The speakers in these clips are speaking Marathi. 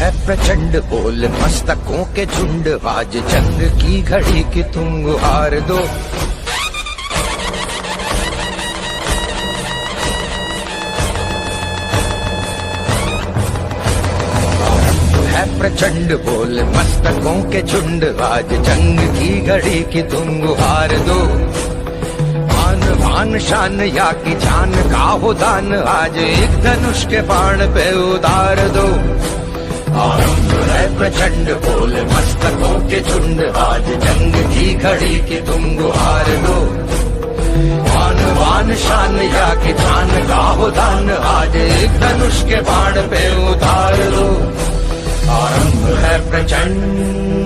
प्रचंड बोल, मस्तकों के झुंड। आज जंग की घड़ी की तुम गुहार दो। है प्रचंड बोल, मस्तकों के झुंड। आज जंग की घड़ी की तुम गुहार दो। मान शान या की जान का हो दान, आज एक धनुष के बाण पे उतार दो। है प्रचंड बोल मस्तकों के झुंड आज जंग की घड़ी की तुम गुहार दो वान वान शान या के जान गाहो दान आज एक धनुष के बाण पे उतार दो आरंभ है प्रचंड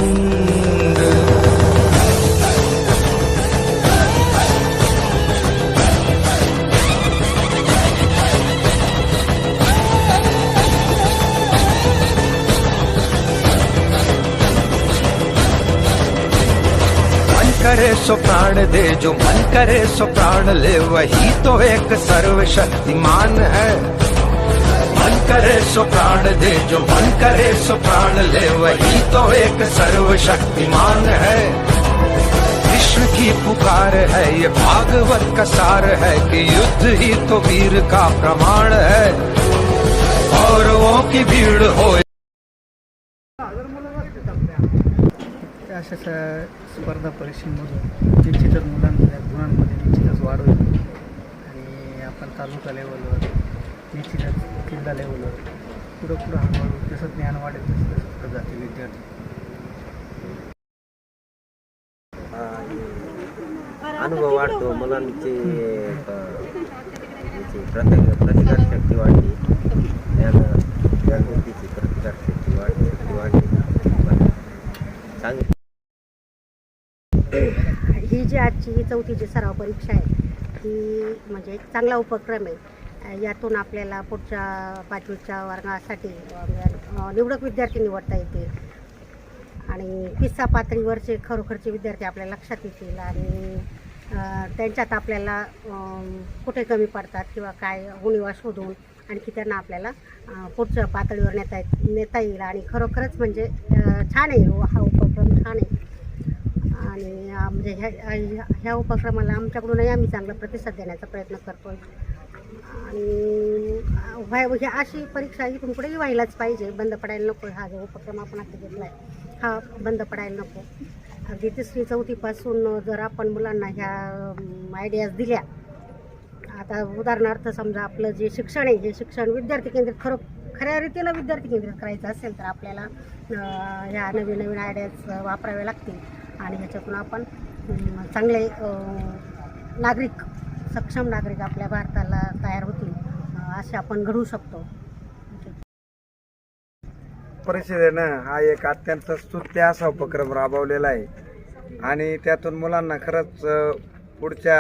करे सो प्राण दे, जो मन करे सो प्राण ले, वही तो एक सर्वशक्तिमान है। मन करे सो प्राण दे, जो मन करे सो प्राण ले, वही तो एक सर्वशक्तिमान है। विश्व की पुकार है, ये भागवत का सार है कि युद्ध ही तो वीर का प्रमाण है। और वो की भीड़ हो अशा स- स्पर्धा परीक्षेमधून निश्चितच मुलांमध्ये गुणांमध्ये निश्चितच वाढ होईल. आणि आपण तालुका लेवलवर निश्चितच जिल्हा लेवलवर पुढं पुढं हळूहळू जसं ज्ञान वाढेल तसं तसं पुढं जाते विद्यार्थी. अनुभव वाढतो मुलांची अ, प्रतिकार शक्ती प्रतिकारशक्ती वाढली ज्ञान जागृतीची प्रतिकारशक्ती वाढली शक्ती वाढली चांगली ही जी आजची ही चौथीची सराव परीक्षा आहे ती म्हणजे एक चांगला उपक्रम आहे. यातून आपल्याला पुढच्या पाचवीच्या वर्गासाठी निवडक विद्यार्थी निवडता येतील आणि किस्सा पातळीवरचे खरोखरचे विद्यार्थी आपल्या लक्षात येतील आणि त्यांच्यात आपल्याला कुठे कमी पडतात किंवा काय उणीवा शोधून आणखी त्यांना आपल्याला पुढच्या पातळीवर नेता नेता येईल. आणि खरोखरच म्हणजे छान आहे हो, हा उपक्रम छान आहे. आणि म्हणजे ह्या ह्या- ह्या उपक्रमाला आमच्याकडूनही आम्ही चांगला प्रतिसाद देण्याचा प्रयत्न करतो आणि व्हाय ही अशी परीक्षा इथून कुठेही व्हायलाच पाहिजे. बंद पडायला नको. हा जो उपक्रम आपण आता घेतला आहे हा बंद पडायला नको. अगदी तिसरी चौथीपासून जर आपण मुलांना ह्या आयडियाज दिल्या आता उदाहरणार्थ समजा आपलं जे शिक्षण आहे हे शिक्षण विद्यार्थी केंद्रित खरं खऱ्या रीतीला विद्यार्थी केंद्रित करायचं असेल तर आपल्याला ह्या नवीन नवीन आयडियाज वापराव्या लागतील. आणि ह्याच्यातून आपण चांगले नागरिक सक्षम नागरिक आपल्या भारताला तयार होतील असे आपण घडवू शकतो. परिषदेनं हा एक अत्यंत स्तुत्य असा उपक्रम राबवलेला आहे. आणि त्यातून मुलांना खरंच पुढच्या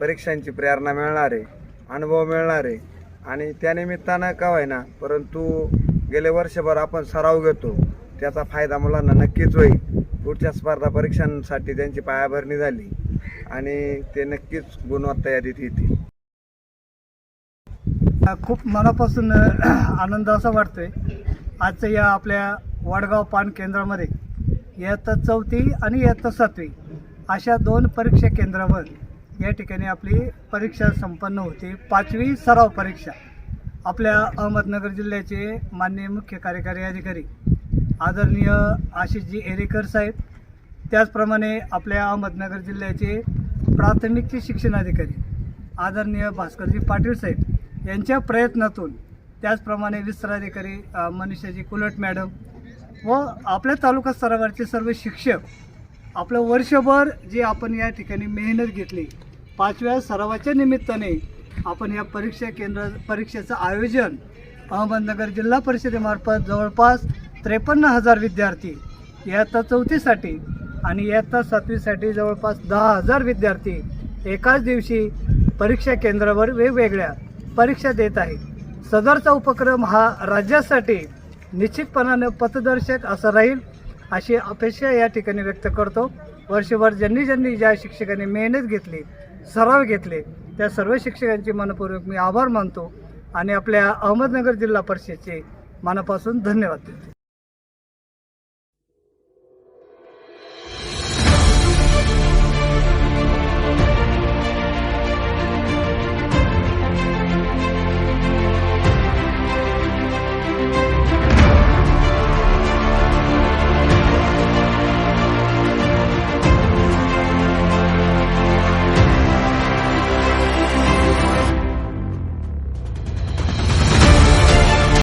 परीक्षांची प्रेरणा मिळणार आहे अनुभव मिळणार आहे. आणि त्यानिमित्तानं का होईना परंतु गेले वर्षभर आपण सराव घेतो त्याचा फायदा मुलांना नक्कीच होईल. पुढच्या स्पर्धा परीक्षांसाठी त्यांची पायाभरणी झाली आणि ते नक्कीच गुणवत्ता यादीत येतील. खूप मनापासून आनंद असा वाटतोय. आजचं या आपल्या वडगाव पान केंद्रामध्ये इयत्ता चौथी आणि इयत्ता सातवी अशा दोन परीक्षा केंद्रावर या ठिकाणी आपली परीक्षा संपन्न होती. पाचवी सराव परीक्षा. आपल्या अहमदनगर जिल्ह्याचे माननीय मुख्य कार्यकारी अधिकारी आदरणीय आशिषजी एरेकर साहेब त्याचप्रमाणे आपल्या अहमदनगर जिल्ह्याचे प्राथमिकचे शिक्षणाधिकारी आदरणीय भास्करजी पाटील साहेब यांच्या प्रयत्नातून त्याचप्रमाणे विस्ताराधिकारी मनीषाजी कुलट मॅडम व आपल्या तालुका स्तरावरचे सर्व शिक्षक आपलं वर्षभर जे आपण या ठिकाणी मेहनत घेतली पाचव्या सरावाच्या निमित्ताने आपण या परीक्षा केंद्र परीक्षेचं आयोजन अहमदनगर जिल्हा परिषदेमार्फत जवळपास त्रेपन्न हजार विद्यार्थी इयत्ता चौथीसाठी आणि इयत्ता सातवीसाठी जवळपास दहा हजार विद्यार्थी एकाच दिवशी परीक्षा केंद्रावर वेगवेगळ्या परीक्षा देत आहेत. सदरचा उपक्रम हा राज्यासाठी निश्चितपणानं पथदर्शक असा राहील अशी अपेक्षा या ठिकाणी व्यक्त करतो. वर्षभर ज्यांनी ज्यांनी ज्या शिक्षकांनी मेहनत घेतली सराव घेतले त्या सर्व शिक्षकांचे मनपूर्वक मी आभार मानतो आणि आपल्या अहमदनगर जिल्हा परिषदेचे मनापासून धन्यवाद देतो.